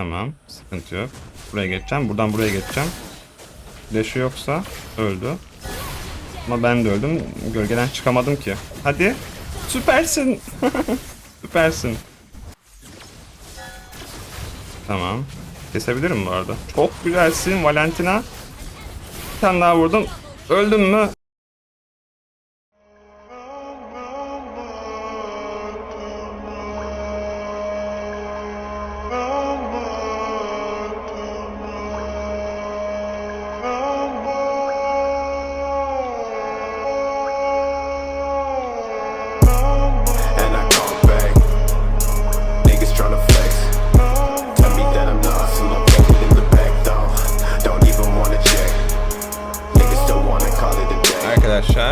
Tamam. Sıkıntı yok. Buraya geçeceğim. Buradan buraya geçeceğim. Flash'ı yoksa öldü. Ama ben de öldüm. Gölgeden çıkamadım ki. Hadi. Süpersin. Süpersin. Tamam. Kesebilirim bu arada. Çok güzelsin Valentina. Bir tane daha vurdum. Öldüm mü?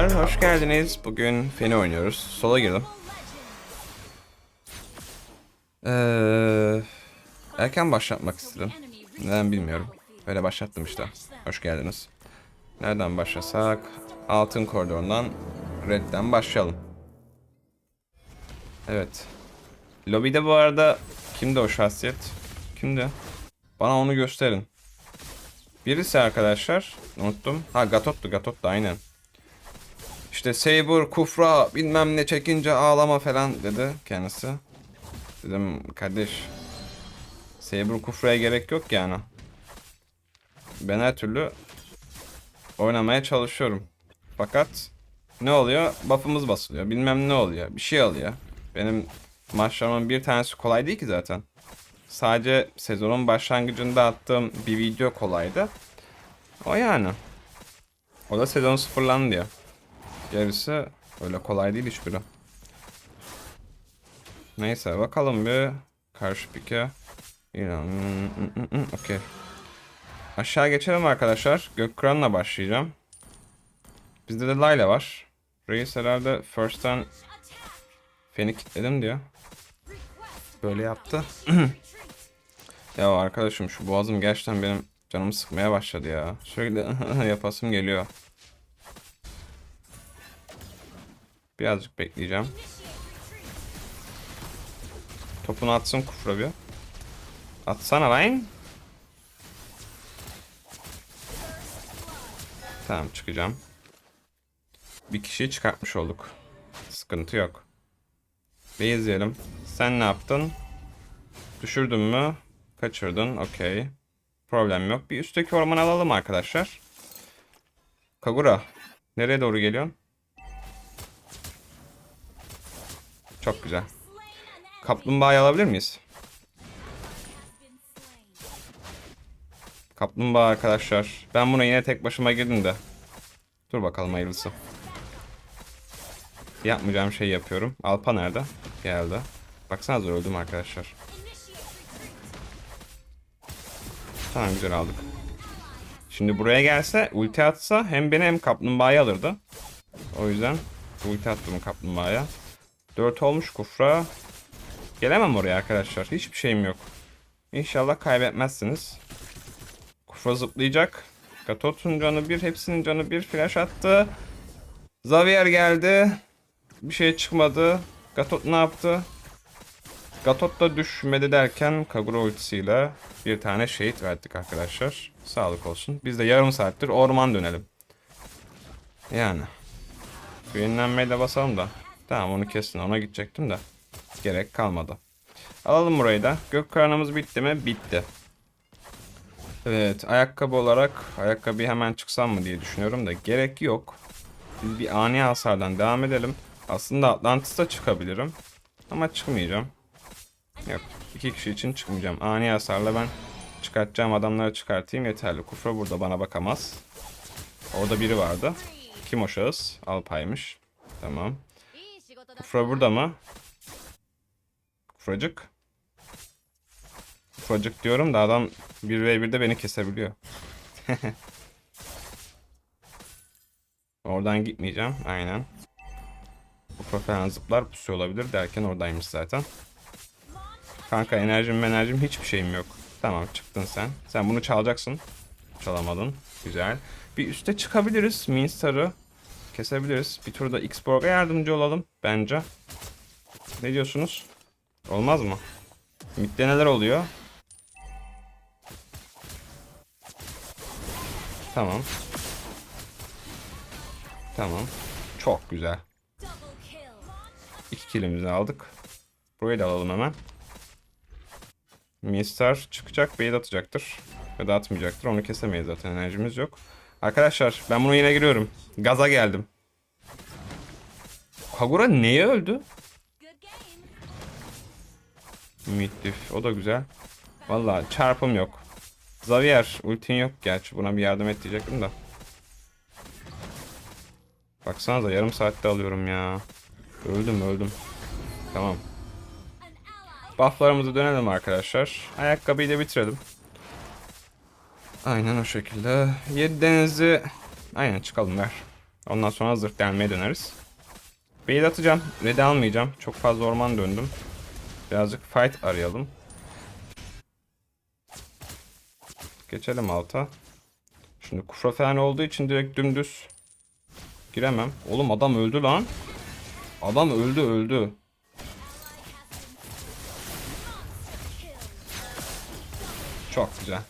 Arkadaşlar hoş geldiniz. Bugün Feni oynuyoruz. Sola girdim. Ee, erken başlatmak istedim. Neden bilmiyorum. Öyle başlattım işte. Hoş geldiniz. Nereden başlasak? Altın koridorundan Red'den başlayalım. Evet. Lobide bu arada kimdi o şahsiyet? Kimdi? Bana onu gösterin. Birisi arkadaşlar unuttum. Ha Gatot'tu Gatot'tu aynen. İşte Saber, Kufra bilmem ne çekince ağlama falan dedi kendisi. Dedim kardeş Saber Kufra'ya gerek yok yani. Ben her türlü oynamaya çalışıyorum. Fakat ne oluyor? Buff'ımız basılıyor. Bilmem ne oluyor. Bir şey oluyor. Benim maçlarımın bir tanesi kolay değil ki zaten. Sadece sezonun başlangıcında attığım bir video kolaydı. O yani. O da sezon sıfırlandı diye. Gerisi öyle kolay değil hiçbiri. Neyse bakalım bir karşı pike. Okey. Aşağı geçelim arkadaşlar. Gökkıran'la başlayacağım. Bizde de Layla var. Reis herhalde first'ten Feni kilitledim diyor. Böyle yaptı. ya arkadaşım şu boğazım gerçekten benim canımı sıkmaya başladı ya. Sürekli yapasım geliyor. Birazcık bekleyeceğim. Topunu atsın kufra bir. Atsana lan. Tamam çıkacağım. Bir kişiyi çıkartmış olduk. Sıkıntı yok. Bir izleyelim. Sen ne yaptın? Düşürdün mü? Kaçırdın. Okey. Problem yok. Bir üstteki ormanı alalım arkadaşlar. Kagura. Nereye doğru geliyorsun? Çok güzel. Kaplumbağayı alabilir miyiz? Kaplumbağa arkadaşlar. Ben buna yine tek başıma girdim de. Dur bakalım hayırlısı. Yapmayacağım şey yapıyorum. Alpa nerede? Geldi. Baksanıza öldüm arkadaşlar. Tamam güzel aldık. Şimdi buraya gelse ulti atsa hem beni hem kaplumbağayı alırdı. O yüzden ulti attım kaplumbağaya. 4 olmuş kufra. Gelemem oraya arkadaşlar. Hiçbir şeyim yok. İnşallah kaybetmezsiniz. Kufra zıplayacak. Gatot'un canı bir, hepsinin canı bir. Flash attı. Xavier geldi. Bir şey çıkmadı. Gatot ne yaptı? Gatot da düşmedi derken Kagura ultisiyle bir tane şehit verdik arkadaşlar. Sağlık olsun. Biz de yarım saattir orman dönelim. Yani. Bir yenilenmeyi de basalım da. Tamam onu kesin ona gidecektim de. Gerek kalmadı. Alalım burayı da. Gök karnımız bitti mi? Bitti. Evet ayakkabı olarak ayakkabıyı hemen çıksam mı diye düşünüyorum da gerek yok. Biz bir ani hasardan devam edelim. Aslında Atlantis'ta çıkabilirim. Ama çıkmayacağım. Yok. iki kişi için çıkmayacağım. Ani hasarla ben çıkartacağım adamları çıkartayım yeterli. Kufra burada bana bakamaz. Orada biri vardı. Kim o şahıs? Alpay'mış. Tamam. Kufra burada mı? Kufracık. Kufracık diyorum da adam 1v1'de beni kesebiliyor. Oradan gitmeyeceğim. Aynen. Kufra falan zıplar pusuyor olabilir derken oradaymış zaten. Kanka enerjim enerjim hiçbir şeyim yok. Tamam çıktın sen. Sen bunu çalacaksın. Çalamadın. Güzel. Bir üste çıkabiliriz. Minstar'ı kesebiliriz. Bir turda Xborg'a yardımcı olalım bence. Ne diyorsunuz? Olmaz mı? Midde neler oluyor? Tamam. Tamam. Çok güzel. İki kilimizi aldık. Burayı da alalım hemen. Mister çıkacak, bait atacaktır. Ya da atmayacaktır. Onu kesemeyiz zaten enerjimiz yok. Arkadaşlar ben bunu yine giriyorum. Gaza geldim. Kagura neye öldü? Müttif. O da güzel. Vallahi çarpım yok. Xavier ultin yok gerçi. Buna bir yardım et diyecektim de. Baksanıza yarım saatte alıyorum ya. Öldüm öldüm. Tamam. Bufflarımızı dönelim arkadaşlar. Ayakkabıyı da bitirelim. Aynen o şekilde. 7 denizi aynen çıkalım ver. Ondan sonra zırh delmeye döneriz. Bait atacağım. Red'i almayacağım. Çok fazla orman döndüm. Birazcık fight arayalım. Geçelim alta. Şimdi kufra falan olduğu için direkt dümdüz giremem. Oğlum adam öldü lan. Adam öldü öldü. Çok güzel.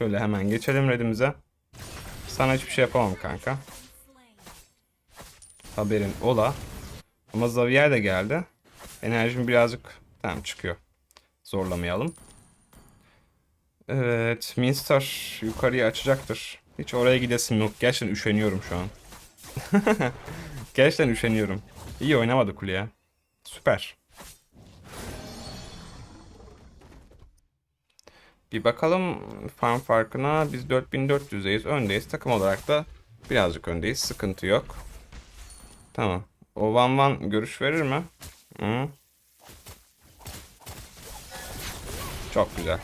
Şöyle hemen geçelim redimize. Sana hiçbir şey yapamam kanka. Haberin ola. Ama Xavier de geldi. Enerjim birazcık tamam çıkıyor. Zorlamayalım. Evet, Minstar yukarıya açacaktır. Hiç oraya gidesim yok. Gerçekten üşeniyorum şu an. Gerçekten üşeniyorum. İyi oynamadı kuleye. Süper. Bir bakalım farm farkına. Biz 4400'deyiz. Öndeyiz. Takım olarak da birazcık öndeyiz. Sıkıntı yok. Tamam. O Van Van görüş verir mi? Hı. Çok güzel.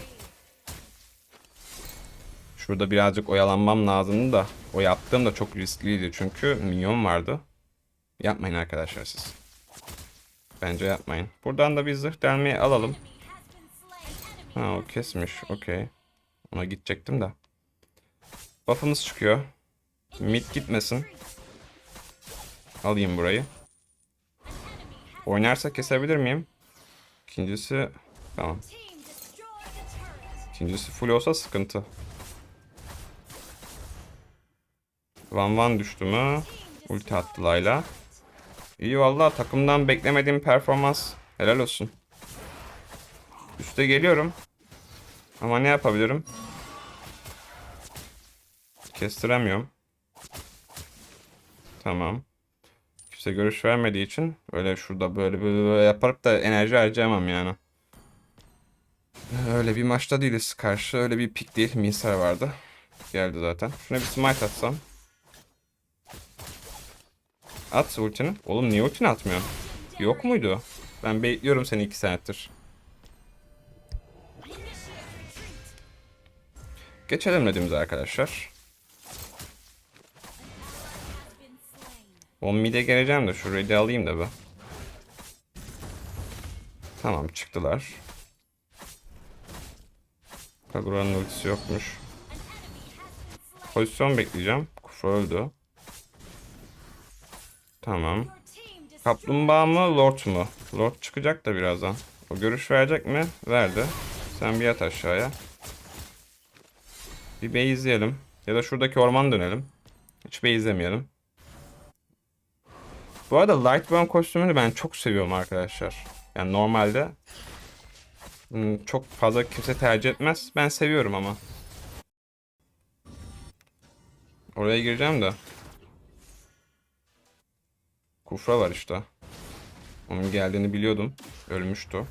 Şurada birazcık oyalanmam lazımdı da o yaptığım da çok riskliydi çünkü minyon vardı. Yapmayın arkadaşlar siz. Bence yapmayın. Buradan da bir zırh delmeyi alalım. Ha o kesmiş. Okey. Ona gidecektim de. Buff'ımız çıkıyor. Mid gitmesin. Alayım burayı. Oynarsa kesebilir miyim? İkincisi... Tamam. İkincisi full olsa sıkıntı. Van Van düştü mü? Ulti attı Layla. İyi valla takımdan beklemediğim performans. Helal olsun. Üste geliyorum. Ama ne yapabilirim? Kestiremiyorum. Tamam. Kimse görüş vermediği için öyle şurada böyle böyle, böyle yaparak da enerji harcayamam yani. Öyle bir maçta değiliz karşı. Öyle bir pik değil. Minsar vardı. Geldi zaten. Şuna bir smite atsam. At ultini. Oğlum niye ultini atmıyor? Yok muydu? Ben bekliyorum seni iki saattir. Geçelim dediğimiz arkadaşlar. 10 mid'e geleceğim de şu red'i alayım da bir. Tamam çıktılar. Kagura'nın ultisi yokmuş. Pozisyon bekleyeceğim. Kufa öldü. Tamam. Kaplumbağa mı Lord mu? Lord çıkacak da birazdan. O görüş verecek mi? Verdi. Sen bir yat aşağıya. Bir bey izleyelim. Ya da şuradaki orman dönelim. Hiç bey izlemeyelim. Bu arada Lightburn kostümünü ben çok seviyorum arkadaşlar. Yani normalde hmm, çok fazla kimse tercih etmez. Ben seviyorum ama. Oraya gireceğim de. Kufra var işte. Onun geldiğini biliyordum. Ölmüştü.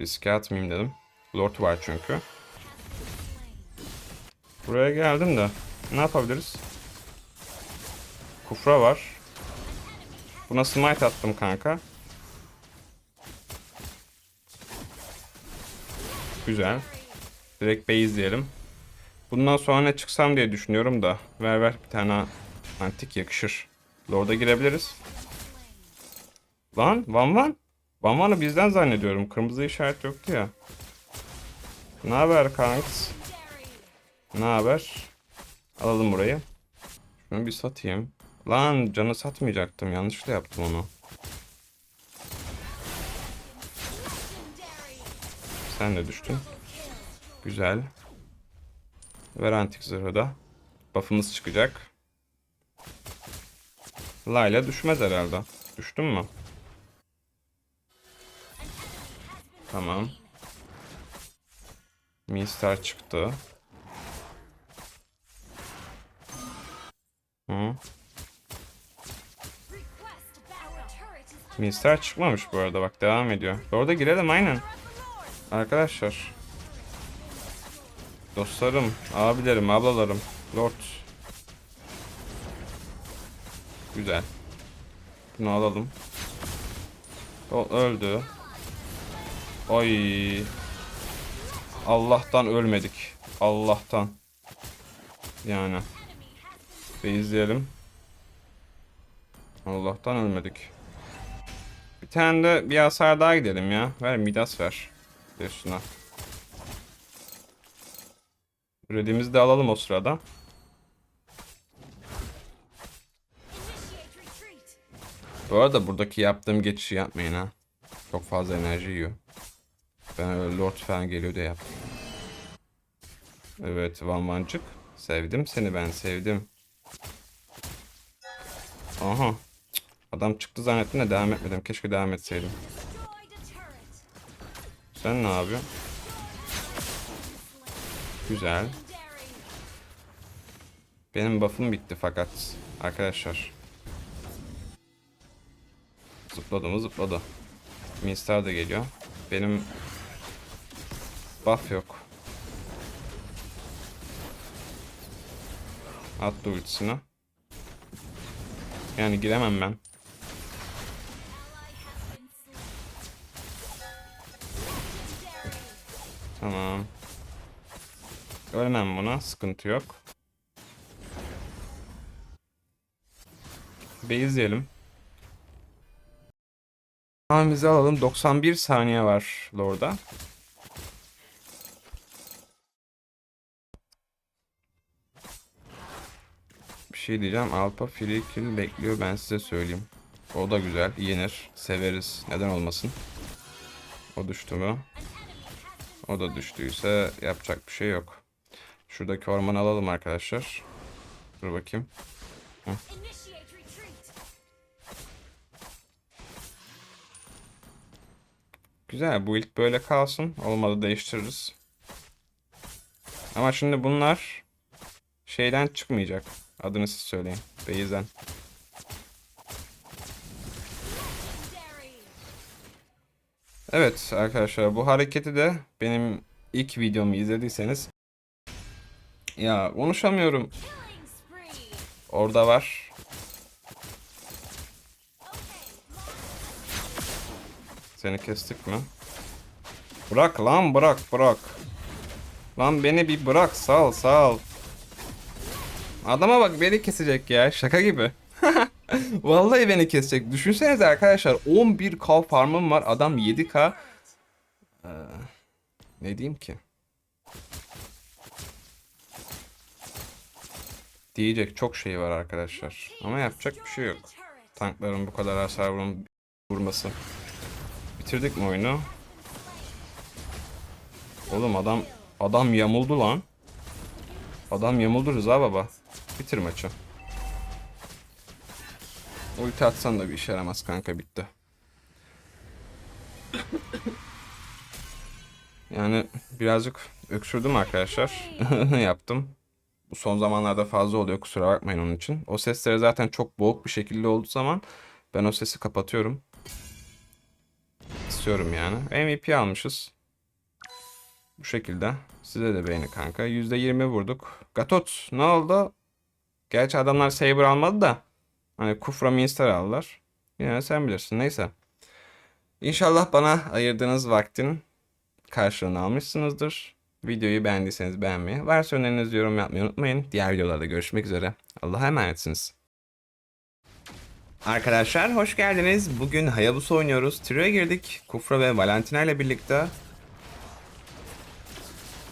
Riske atmayayım dedim. Lord var çünkü. Buraya geldim de. Ne yapabiliriz? Kufra var. Buna smite attım kanka. Güzel. Direkt base diyelim. Bundan sonra ne çıksam diye düşünüyorum da. Ver ver bir tane antik yakışır. Lord'a girebiliriz. Lan Van Van. Van Van'ı bizden zannediyorum. Kırmızı işaret yoktu ya. Ne haber kanks? Ne haber? Alalım burayı. Şunu bir satayım. Lan canı satmayacaktım. Yanlışlıkla yaptım onu. Sen de düştün. Güzel. Ver antik zırhı da. Buff'ımız çıkacak. Layla düşmez herhalde. Düştün mü? Tamam. Mistar çıktı. Mistar çıkmamış bu arada bak devam ediyor. Orada girelim aynen. Arkadaşlar. Dostlarım, abilerim, ablalarım. Lord. Güzel. Bunu alalım. O öldü. Ay. Allah'tan ölmedik. Allah'tan. Yani. Bir izleyelim. Allah'tan ölmedik. Tane de bir hasar daha gidelim ya. Ver Midas ver. Şuna. Redimizi de alalım o sırada. Bu arada buradaki yaptığım geçişi yapmayın ha. Çok fazla enerji yiyor. Ben öyle Lord falan geliyor diye yaptım. Evet Van Vancık. Sevdim seni ben sevdim. Aha. Adam çıktı zannettim de devam etmedim. Keşke devam etseydim. Sen ne yapıyorsun? Güzel. Benim buff'ım bitti fakat arkadaşlar. Zıpladı mı zıpladı. Minstar da geliyor. Benim buff yok. Attı ultisini. Yani giremem ben. Tamam. Ölmem buna. Sıkıntı yok. Bir izleyelim. Hamimizi alalım. 91 saniye var Lord'a. Bir şey diyeceğim. Alpa free kill bekliyor ben size söyleyeyim. O da güzel. Yenir. Severiz. Neden olmasın. O düştü mü? O da düştüyse yapacak bir şey yok. Şuradaki ormanı alalım arkadaşlar. Dur bakayım. Güzel bu ilk böyle kalsın. Olmadı değiştiririz. Ama şimdi bunlar şeyden çıkmayacak. Adını siz söyleyin. Beyizden. Evet arkadaşlar bu hareketi de benim ilk videomu izlediyseniz ya konuşamıyorum. Orada var. Seni kestik mi? Bırak lan bırak bırak. Lan beni bir bırak sal sal. Adama bak beni kesecek ya şaka gibi. Vallahi beni kesecek. Düşünsenize arkadaşlar 11k farmım var adam 7k. Ee, ne diyeyim ki? Diyecek çok şey var arkadaşlar. Ama yapacak bir şey yok. Tankların bu kadar hasar vurması. Bitirdik mi oyunu? Oğlum adam adam yamuldu lan. Adam yamuldu Rıza baba. Bitir maçı. Ulti atsan da bir işe yaramaz kanka bitti. Yani birazcık öksürdüm arkadaşlar. Yaptım. Bu son zamanlarda fazla oluyor kusura bakmayın onun için. O sesleri zaten çok boğuk bir şekilde olduğu zaman ben o sesi kapatıyorum. İstiyorum yani. MVP almışız. Bu şekilde. Size de beğeni kanka. %20 vurduk. Gatot ne oldu? Gerçi adamlar Saber almadı da. Hani Kufra Minster aldılar. Yine sen bilirsin. Neyse. İnşallah bana ayırdığınız vaktin karşılığını almışsınızdır. Videoyu beğendiyseniz beğenmeyi, varsa öneriniz yorum yapmayı unutmayın. Diğer videolarda görüşmek üzere. Allah'a emanetsiniz. Arkadaşlar hoş geldiniz. Bugün Hayabusa oynuyoruz. Trio'ya girdik. Kufra ve Valentina ile birlikte.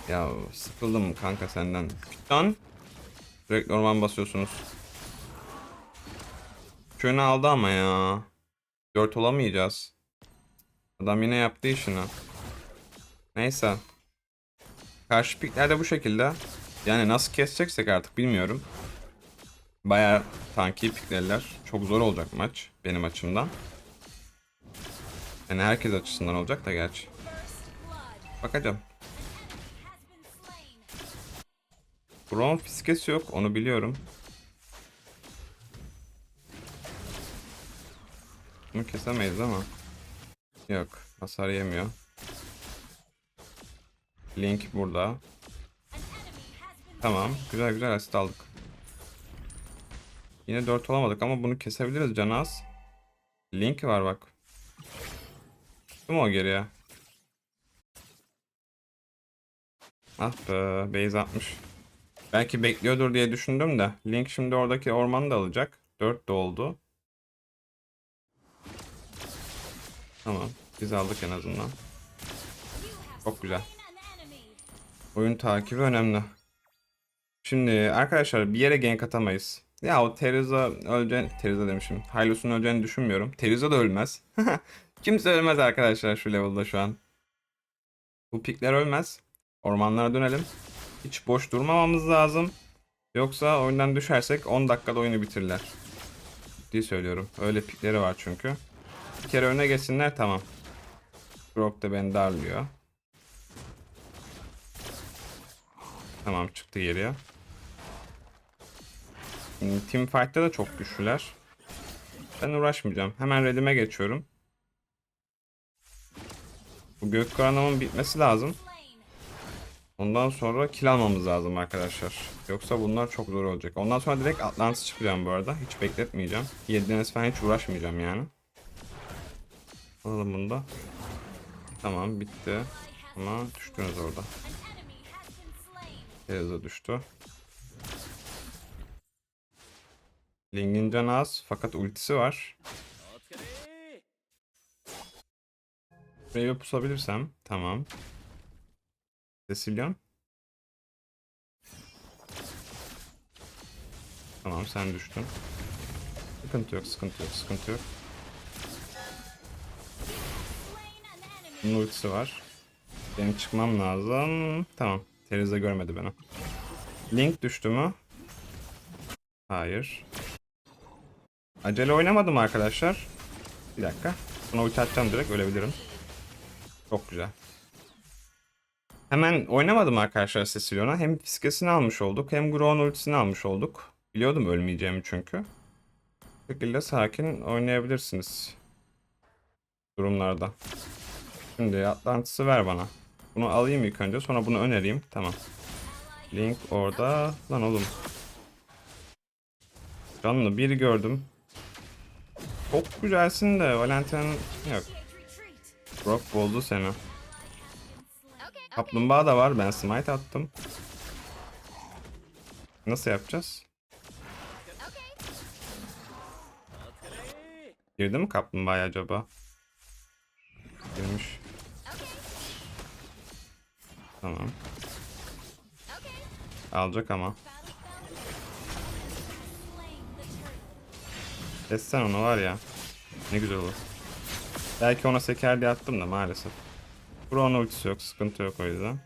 Ya sıkıldım kanka senden. Lan. Sürekli orman basıyorsunuz. Köyünü aldı ama ya. 4 olamayacağız. Adam yine yaptı işini. Neyse. Karşı pikler de bu şekilde. Yani nasıl keseceksek artık bilmiyorum. Bayağı tanki piklerler. Çok zor olacak maç benim açımdan. Yani herkes açısından olacak da gerçi. Bakacağım. Braun fiskesi yok onu biliyorum. Bunu kesemeyiz ama. Yok hasar yemiyor. Link burada. Tamam güzel güzel asist aldık. Yine 4 olamadık ama bunu kesebiliriz canı az. Link var bak. Çıktı mı o geriye? Ah be base atmış. Belki bekliyordur diye düşündüm de. Link şimdi oradaki ormanı da alacak. 4 de oldu. Tamam. Biz aldık en azından. Çok güzel. Oyun takibi önemli. Şimdi arkadaşlar bir yere gank atamayız. Ya o Teresa öleceğini, Teresa demişim. Hylus'un öleceğini düşünmüyorum. Teresa da ölmez. Kimse ölmez arkadaşlar şu level'da şu an. Bu pikler ölmez. Ormanlara dönelim. Hiç boş durmamamız lazım. Yoksa oyundan düşersek 10 dakikada oyunu bitirirler. Ciddi söylüyorum. Öyle pikleri var çünkü. Bir kere öne geçsinler tamam. Brock da beni darlıyor. Tamam çıktı geriye. Şimdi Team Fight'ta da çok güçlüler. Ben uğraşmayacağım. Hemen redime geçiyorum. Bu gök kıranımın bitmesi lazım. Ondan sonra kill almamız lazım arkadaşlar. Yoksa bunlar çok zor olacak. Ondan sonra direkt Atlantis çıkacağım bu arada. Hiç bekletmeyeceğim. 7 falan hiç uğraşmayacağım yani. Alalım bunu da. Tamam bitti. Ama düştünüz orada. Teresa düştü. Ling'in canı az fakat ultisi var. Buraya pusabilirsem tamam. Cecilion. Tamam sen düştün. Sıkıntı yok sıkıntı yok sıkıntı yok. Bunun ultisi var. Benim çıkmam lazım. Tamam. Teresa görmedi beni. Link düştü mü? Hayır. Acele oynamadım arkadaşlar. Bir dakika. Buna ulti atacağım direkt ölebilirim. Çok güzel. Hemen oynamadım arkadaşlar Cecilion'a. Hem fiskesini almış olduk hem Grown ultisini almış olduk. Biliyordum ölmeyeceğimi çünkü. Bu şekilde sakin oynayabilirsiniz. Durumlarda. Şimdi Atlantis'i ver bana. Bunu alayım ilk önce sonra bunu önereyim. Tamam. Link orada. Lan oğlum. Canlı biri gördüm. Çok güzelsin de Valentin yok. Brock bozdu seni. Kaplumbağa da var. Ben smite attım. Nasıl yapacağız? Girdi mi kaplumbağaya acaba? Girmiş. Tamam. Alacak ama. Kessen onu var ya. Ne güzel olur. Belki ona seker diye attım da maalesef. Brown ultisi yok. Sıkıntı yok o yüzden.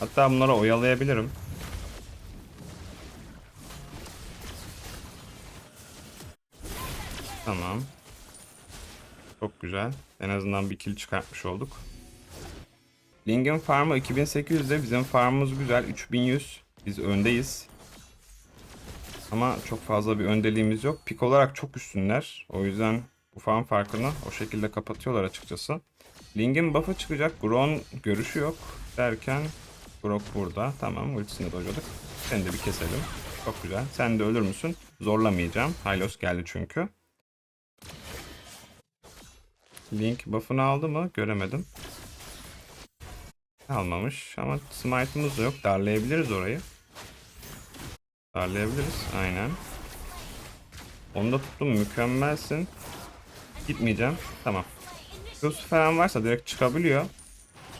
Hatta bunları oyalayabilirim. Tamam. Çok güzel. En azından bir kill çıkartmış olduk. Ling'in farmı 2800'de bizim farmımız güzel 3100. Biz öndeyiz. Ama çok fazla bir öndeliğimiz yok. Pik olarak çok üstünler. O yüzden bu farm farkını o şekilde kapatıyorlar açıkçası. Ling'in buff'ı çıkacak. Gron görüşü yok derken Grok burada. Tamam ultisini dojladık. Seni de bir keselim. Çok güzel. Sen de ölür müsün? Zorlamayacağım. Hylos geldi çünkü. Link buff'ını aldı mı? Göremedim. Almamış ama smite'ımız da yok. Darlayabiliriz orayı. Darlayabiliriz. Aynen. Onu da tuttum. Mükemmelsin. Gitmeyeceğim. Tamam. Hız falan varsa direkt çıkabiliyor.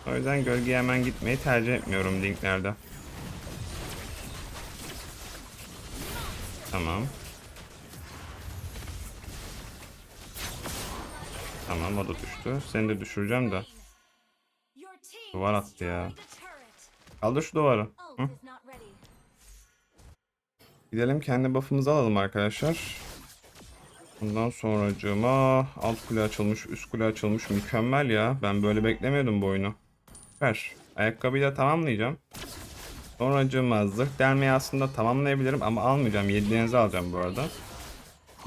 O yüzden gölgeye hemen gitmeyi tercih etmiyorum linklerde. Tamam. Tamam o da düştü. Seni de düşüreceğim de. Duvar attı ya. Kaldır şu duvarı. Hı? Gidelim kendi buff'ımızı alalım arkadaşlar. Bundan sonracığıma alt kule açılmış, üst kule açılmış. Mükemmel ya. Ben böyle beklemiyordum bu oyunu. Süper. Ayakkabıyla tamamlayacağım. Sonracığıma zırh delmeyi aslında tamamlayabilirim ama almayacağım. 7 denize alacağım bu arada.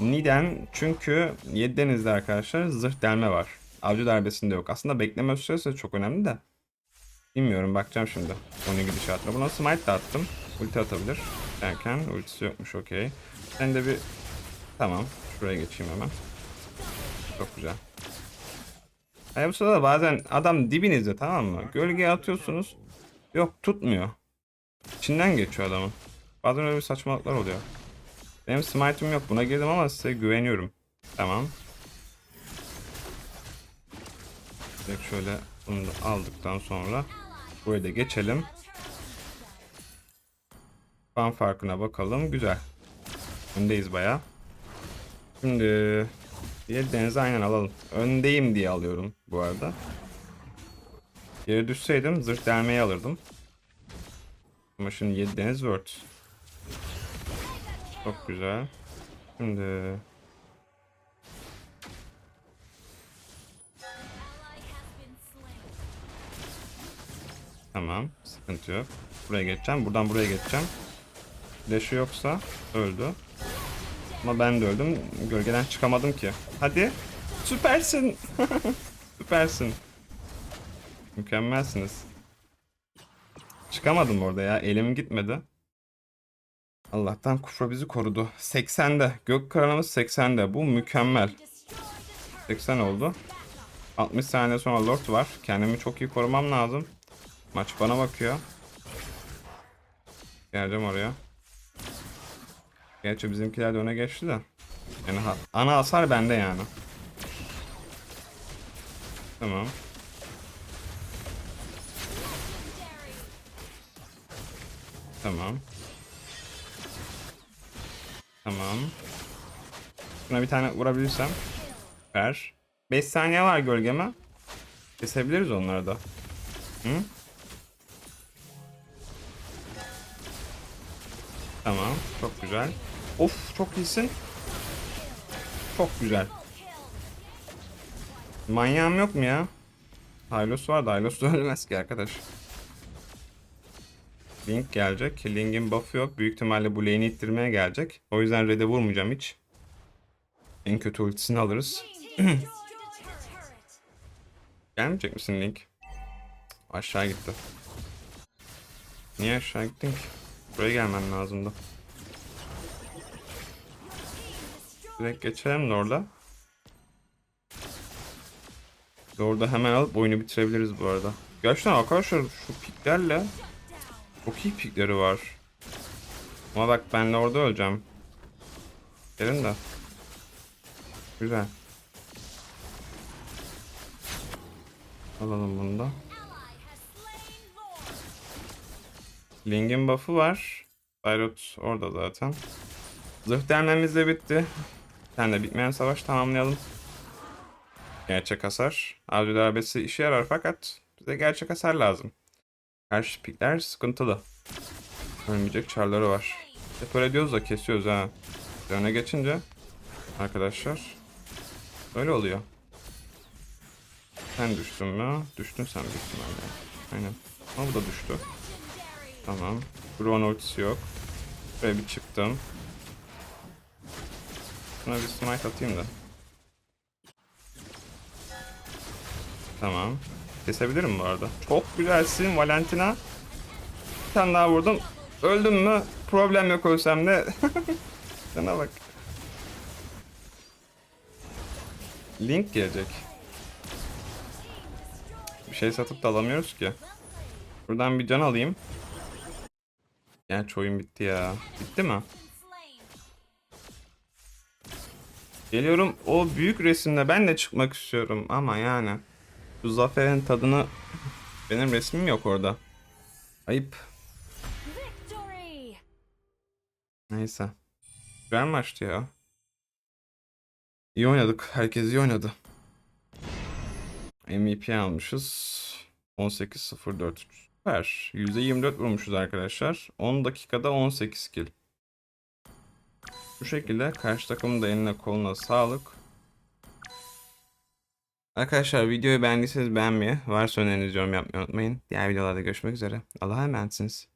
Neden? Çünkü 7 denizde arkadaşlar zırh delme var. Avcı darbesinde yok. Aslında bekleme süresi çok önemli de. Bilmiyorum bakacağım şimdi. Onun gidişatına. Buna smite de attım. Ulti atabilir. Derken ultisi yokmuş okey. Sen de bir... Tamam. Şuraya geçeyim hemen. Çok güzel. Yani bu sırada bazen adam dibinizde tamam mı? Gölgeye atıyorsunuz. Yok tutmuyor. İçinden geçiyor adamın. Bazen öyle bir saçmalıklar oluyor. Benim smite'ım yok. Buna girdim ama size güveniyorum. Tamam. Direkt şöyle bunu da aldıktan sonra buraya da geçelim. Fan farkına bakalım. Güzel. Öndeyiz baya. Şimdi diğer denizi aynen alalım. Öndeyim diye alıyorum bu arada. Geri düşseydim zırh delmeyi alırdım. Ama şimdi 7 deniz word. Çok güzel. Şimdi Tamam. Sıkıntı yok. Buraya geçeceğim. Buradan buraya geçeceğim. Flash'ı yoksa öldü. Ama ben de öldüm. Gölgeden çıkamadım ki. Hadi. Süpersin. Süpersin. Mükemmelsiniz. Çıkamadım orada ya. Elim gitmedi. Allah'tan Kufra bizi korudu. 80'de. Gök kralımız 80'de. Bu mükemmel. 80 oldu. 60 saniye sonra Lord var. Kendimi çok iyi korumam lazım. Maç bana bakıyor. Geleceğim oraya. Gerçi bizimkiler de öne geçti de. Yani ha- ana hasar bende yani. Tamam. Tamam. Tamam. Şuna bir tane vurabilirsem. Ver. 5 saniye var gölgeme. Kesebiliriz onları da. Hı? Tamam. Çok güzel. Of çok iyisin. Çok güzel. Manyağım yok mu ya? Hylos var da ölmez ki arkadaş. Link gelecek. Link'in buff'ı yok. Büyük ihtimalle bu lane'i ittirmeye gelecek. O yüzden red'e vurmayacağım hiç. En kötü ultisini alırız. Gelmeyecek misin Link? Aşağı gitti. Niye aşağı gittin ki? Buraya gelmen lazımdı. Direkt geçelim de orada. Orada hemen alıp oyunu bitirebiliriz bu arada. Gerçekten arkadaşlar şu piklerle çok iyi pikleri var. Ama bak ben de orada öleceğim. Gelin de. Güzel. Alalım bunu da. Ling'in buff'ı var. Bayrot orada zaten. Zırh dermemiz de bitti. Sen de bitmeyen savaş tamamlayalım. Gerçek hasar. Avcı darbesi işe yarar fakat bize gerçek hasar lazım. Karşı pikler sıkıntılı. Ölmeyecek çarları var. Hep öyle diyoruz da kesiyoruz ha. Öne geçince arkadaşlar öyle oluyor. Sen düştün mü? Düştün sen büyük ihtimalle. Aynen. Ama bu da düştü. Tamam. Bruno ultisi yok. Buraya bir çıktım. Şuna bir smite atayım da. Tamam. Kesebilirim bu arada. Çok güzelsin Valentina. Bir tane daha vurdum. Öldüm mü? Problem yok ölsem de. Sana bak. Link gelecek. Bir şey satıp da alamıyoruz ki. Buradan bir can alayım. Gerçi oyun bitti ya. Bitti mi? Geliyorum o büyük resimde ben de çıkmak istiyorum ama yani. Bu zaferin tadını... Benim resmim yok orada. Ayıp. Neyse. Güzel maçtı ya. İyi oynadık. Herkes iyi oynadı. MVP almışız. 18.04. Süper. %24 vurmuşuz arkadaşlar. 10 dakikada 18 kill. Bu şekilde karşı takımın da eline koluna sağlık. Arkadaşlar videoyu beğendiyseniz beğenmeyi, varsa öneriniz yorum yapmayı unutmayın. Diğer videolarda görüşmek üzere. Allah'a emanetsiniz.